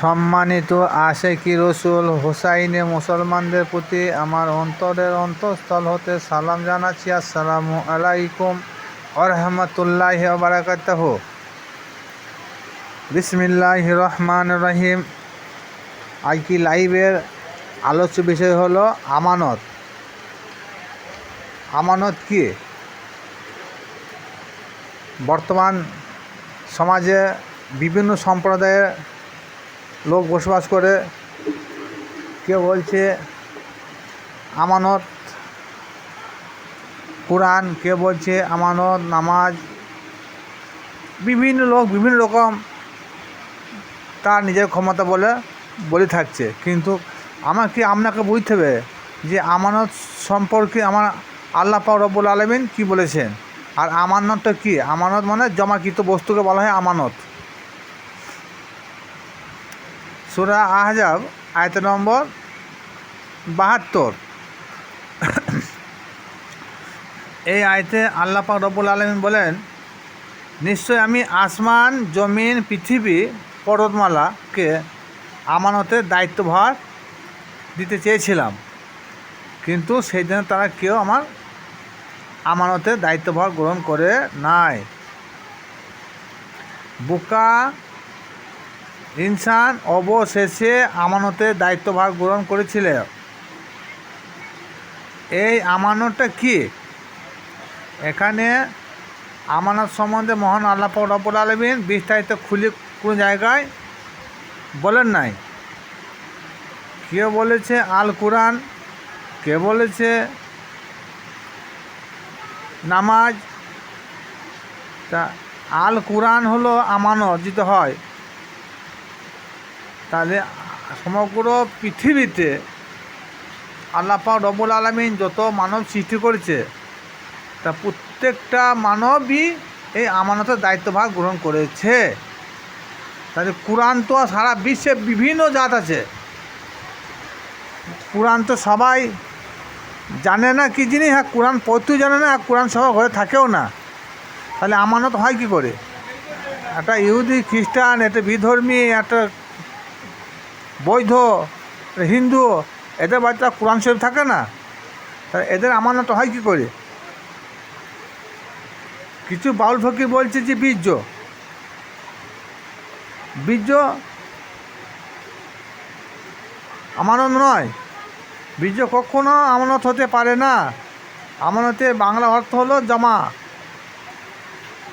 সম্মানিত আশেকি রসুল হোসাইনে মুসলমানদের প্রতি আমার অন্তরের অন্তঃস্থল হতে সালাম জানাচ্ছি। আসসালামু আলাইকুম আরহামতুল্লাহ বারাকাতাহ বিসমিল্লাহ রহমান রহিম। আজকে লাইভের আলোচ্য বিষয় হলো আমানত। আমানত কি? বর্তমান সমাজে বিভিন্ন সম্প্রদায়ের লোক বসবাস করে। কেউ বলছে, আমানত, কোরআন, কেউ বলছে, আমানত, নামাজ। বিভিন্ন লোক বিভিন্ন রকম তার নিজের ক্ষমতা বলে বলে থাকছে। কিন্তু আমাকে আপনাকে বুঝতে হবে যে আমানত সম্পর্কে আমার আল্লাহ পাক রব্বুল আলমিন কী বলেছেন? আর আমানতটা কী? আমানত মানে জমাকৃত বস্তুকে বলা হয় আমানত। সুরা আহজাব, আয়ত নম্বর বাহাত্তর। এই আয়তে আল্লাহ পাক রব্বুল আলমিন বলেন, নিশ্চয় আমি আসমান, জমিন, পৃথিবী, পর্বতমালাকে আমানতের দায়িত্বভার দিতে চেয়েছিলাম। কিন্তু সেই দিনে তারা কেউ আমার আমানতের দায়িত্বভার গ্রহণ করে নাই। বোকা ইনসান অবশেষে আমানতের দায়িত্বভার গ্রহণ করেছিল। এই আমানতটা কি? এখানে আমানত সম্বন্ধে মহান আল্লাহ রব্বুল আলমিন বিস্তারিত খুলে কোনো জায়গায় বলেন নাই। কেউ বলেছে? আল কোরআন। কে বলেছে? নামাজ। তা আল কোরআন হলো আমানত যেতে হয়। তাহলে সমগ্র পৃথিবীতে আল্লাহ রবুল আলমিন যত মানব সৃষ্টি করেছে, তা প্রত্যেকটা মানবই এই আমানতের দায়িত্বভাগ গ্রহণ করেছে। তাহলে কোরআন তো সারা বিশ্বে বিভিন্ন জাত আছে। কোরআন তো সবাই জানে না কি জিনিস হ্যাঁ কোরআন পড়তেও জানে না, আর কোরআন সবার ঘরে থাকেও না। তাহলে আমানত হয় কি করে? একটা ইহুদি খ্রিস্টান, একটা বিধর্মী একটা বৈধ হিন্দু, এদের বাচ্চা কোরআন শরীফ থাকে না। তাহলে এদের আমানত হয় কী করে? কিছু বাউল ফকির বলছে যে বীর্য। বীর্য আমানত নয়। বীর্য কখনো আমানত হতে পারে না। আমানতের বাংলা অর্থ হলো জমা।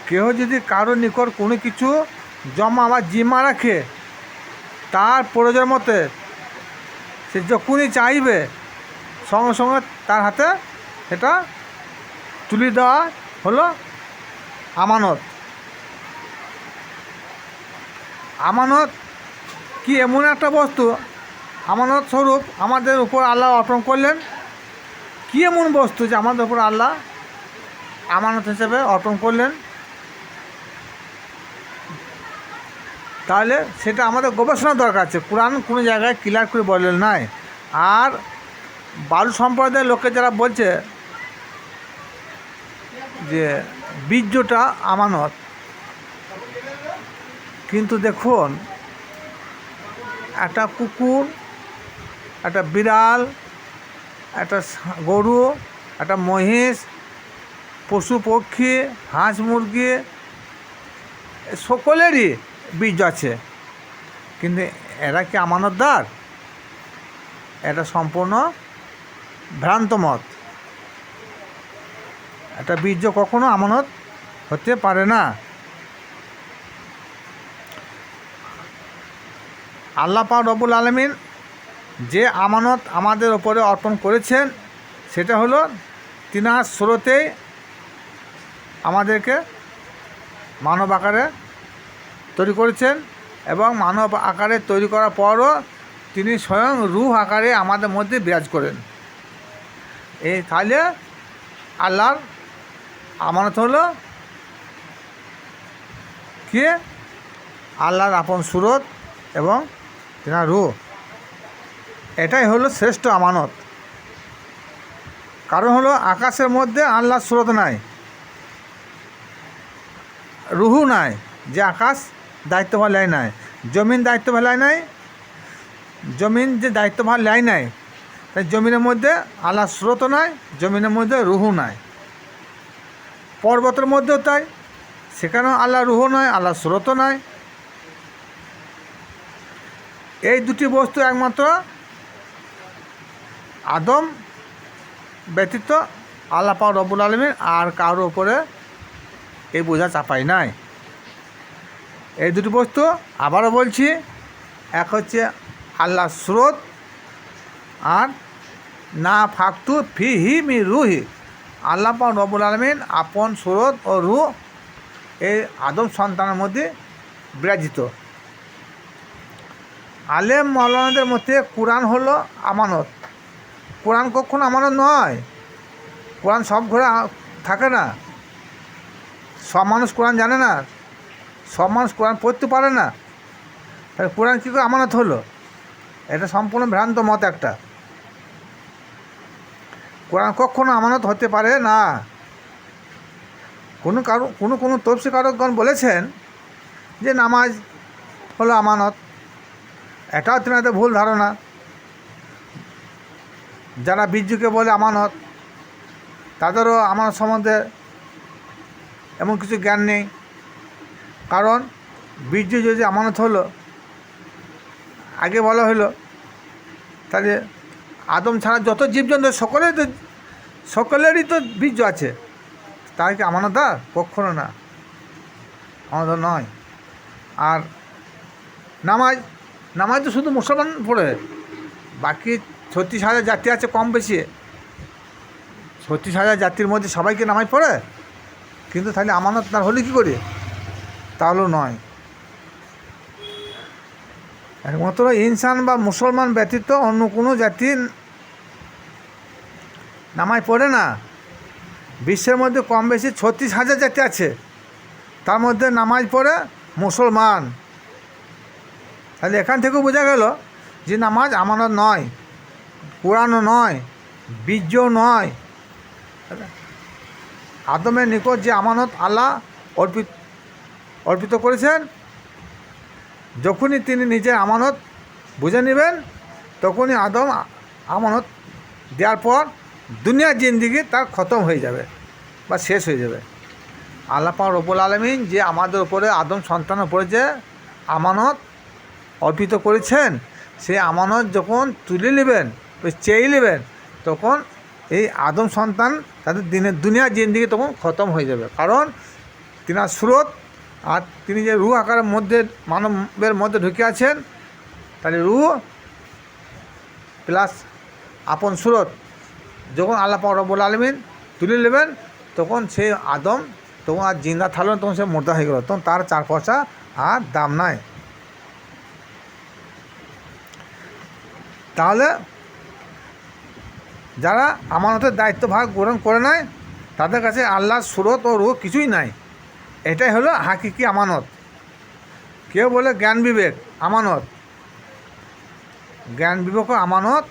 কেউ যদি কারও নিকট কোনো কিছু জমা বা জিমা রাখে তার প্রয়োজন মতে সে যখনই চাইবে, সঙ্গে সঙ্গে তার হাতে এটা তুলে দেওয়া হলো আমানত। আমানত কি এমন একটা বস্তু? আমানত স্বরূপ আমাদের উপর আল্লাহ অর্পণ করলেন। কি এমন বস্তু যে আমাদের উপর আল্লাহ আমানত হিসেবে অর্পণ করলেন? তাহলে সেটা আমাদের গবেষণা দরকার আছে। কোরআন কোনো জায়গায় ক্লিয়ার করে বললেন নাই। আর বালু সম্প্রদায়ের লোকে যারা বলছে যে বীর্যটা আমানত, কিন্তু দেখুন, একটা কুকুর, একটা বিড়াল, একটা গরু, একটা মহিষ পশু পক্ষী হাঁস মুরগি সকলেরই বীজ আছে। কিন্তু এরা কি আমানতদার? এটা সম্পূর্ণ ভ্রান্ত মত। একটা বীর্য কখনো আমানত হতে পারে না। আল্লাহ পাক রবুল আলমিন যে আমানত আমাদের ওপরে অর্পণ করেছেন, সেটা হলো তিনার স্রোতেই আমাদেরকে মানব আকারে তৈরি করেছেন এবং মানব আকারে তৈরি করার পরও তিনি স্বয়ং রুহ আকারে আমাদের মধ্যে বিরাজ করেন। এই তাহলে আল্লাহর আমানত হলো কে? আল্লাহর আপন সুরত এবং তেনার রুহ। এটাই হলো শ্রেষ্ঠ আমানত। কারণ হলো আকাশের মধ্যে আল্লাহর স্রোত নাই, রুহু নাই, যে আকাশ দায়িত্ব নেয় নাই। জমিন দায়িত্বভার লেয় নাই। জমিন যে দায়িত্বভার লেয় নাই, তাই জমিনের মধ্যে আল্লাহ স্রোতও নাই, জমিনের মধ্যে রুহু নাই। পর্বতের মধ্যেও তাই, সেখানেও আল্লাহ রুহু নয় আল্লাহ স্রোতও নয় এই দুটি বস্তু একমাত্র আদম ব্যতীত আল্লাহ পাক রব্বুল আলমীর আর কারোর ওপরে এই বোঝা চাপাই নাই। এই দুটি বস্তু আবারও বলছি, এক হচ্ছে আল্লাহ স্রোত আর না ফাকতু ফি হি মি রুহি। আল্লাহ পাক রব্বুল আলমিন আপন স্রোত ও রু এই আদম সন্তানের মধ্যে বিরাজিত। আলেম মৌলানাদের মধ্যে কোরআন হলো আমানত। কোরআন কখনো আমানত নয়। কোরআন সব ঘরে থাকে না। সব মানুষ কোরআন জানে না। সব মানুষ কোরআন পড়তে পারে না। তাহলে কোরআন কী করে আমানত হলো? এটা সম্পূর্ণ ভ্রান্ত মত একটা। কোরআন কখনো আমানত হতে পারে না। কোনো কারও, কোনো কোনো তফসিকারকগণ বলেছেন যে নামাজ হলো আমানত। এটাও তেনাদের ভুল ধারণা। যারা বীর্যকে বলে আমানত, তাদেরও আমানত সম্বন্ধে এমন কিছু জ্ঞান নেই। কারণ বীর্য যদি আমানত হলো, আগে বলা হলো, তাহলে আদম ছাড়া যত জীবজন্তু সকলের তো সকলেরই তো বীর্য আছে। তার কি আমানত আমানতদা কখনো না। আমানত নয়। আর নামাজ নামাজ তো শুধু মুসলমান পড়ে। বাকি ছত্রিশ হাজার জাতি আছে কম বেশি। ছত্রিশ হাজার জাতির মধ্যে সবাইকে নামাজ পড়ে? কিন্তু তাহলে আমানত তার হলে কী করে? তাহলেও নয়। একমাত্র ইনসান বা মুসলমান ব্যতীত অন্য কোনো জাতি নামাজ পড়ে না। বিশ্বের মধ্যে কম বেশি ছত্রিশ হাজার জাতি আছে। তার মধ্যে নামাজ পড়ে মুসলমান। তাহলে এখান থেকেও বোঝা গেল যে নামাজ আমানত নয়, কোরআনও নয় বীর্যও নয়। আদমের নিকট যে আমানত আল্লাহ অর্পিত অর্পিত করেছেন, যখনই তিনি নিজের আমানত বুঝে নেবেন, তখনই আদম আমানত দেওয়ার পর দুনিয়ার জিন্দিগি তার খতম হয়ে যাবে বা শেষ হয়ে যাবে। আল্লাহ পাক রব্বুল আলমিন যে আমাদের উপরে আদম সন্তানের উপরে যে আমানত অর্পিত করেছেন, সেই আমানত যখন তুলে নেবেন চেয়ে নেবেন, তখন এই আদম সন্তান তাদের দিনের দুনিয়ার জিন্দিগি তখন খতম হয়ে যাবে। কারণ তিনার স্রোত আর তিনি যে রু আকারের মধ্যে, মানবের মধ্যে ঢুকে আছেন, তাহলে রু প্লাস আপন সুরত, যখন আল্লাহ রব্বুল আলমিন তুলে নেবেন, তখন সে আদম, তখন আর জিন্দা থাকল তখন সে মোর্দা হয়ে গেল, তখন তার চার পয়সা আর দাম নাই। তাহলে যারা আমানতের দায়িত্বভাগ গ্রহণ করে নেয় তাদের কাছে আল্লাহর সুরত ও রূহ কিছুই নাই। এটাই হলো হাকিকি আমানত। কেউ বলে জ্ঞান বিবেক, আমানত। জ্ঞান বিবেকও আমানত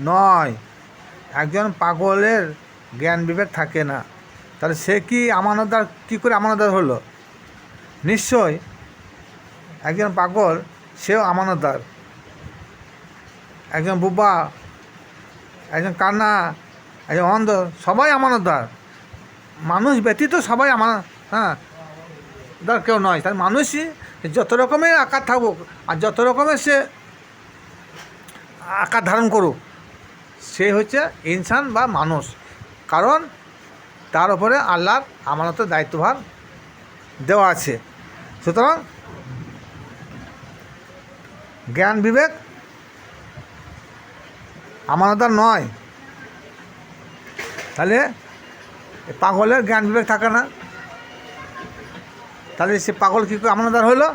নয়। একজন পাগলের জ্ঞান বিবেক থাকে না। তাহলে সে কি আমানতদার, কী করে আমানতদার হলো? নিশ্চয় একজন পাগল, সেও আমানতদার। একজন বুবা, একজন কান্না, একজন অন্ধ, সবাই আমানতদার। মানুষ ব্যতীত সবাই আমার হ্যাঁ। দার কেউ নয় তার মানুষই যত রকমের আকার থাকুক আর যত রকমের সে আকার ধারণ করুক, সে হচ্ছে ইনসান বা মানুষ। কারণ তার উপরে আল্লাহর আমানতের দায়িত্বভার দেওয়া আছে। সুতরাং জ্ঞান বিবেক আমানতার নয়। তাহলে পাগলের জ্ঞান বিবেক থাকে না। তাহলে সে পাগল কী করে আমানতার হলো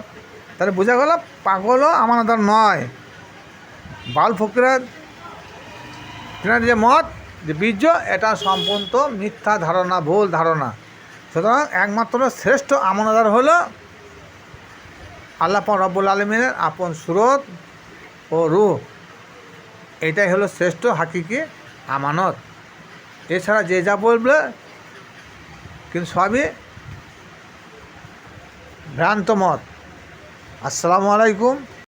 তাহলে বোঝা গেল পাগলও আমানতার নয়। বাল ফকিরা তেনার যে মত, যে বীর্য, এটা সম্পূর্ণ মিথ্যা ধারণা, ভুল ধারণা। সুতরাং একমাত্র শ্রেষ্ঠ আমানদার হলো আল্লাহ রব্বুল আলমিনের আপন সুরত ও রূহ। এটাই হলো শ্রেষ্ঠ হাকিকি আমানত। এছাড়া যে যা বলবে, কিন্তু সবই ভ্রান্ত মত। আসসালামু আলাইকুম।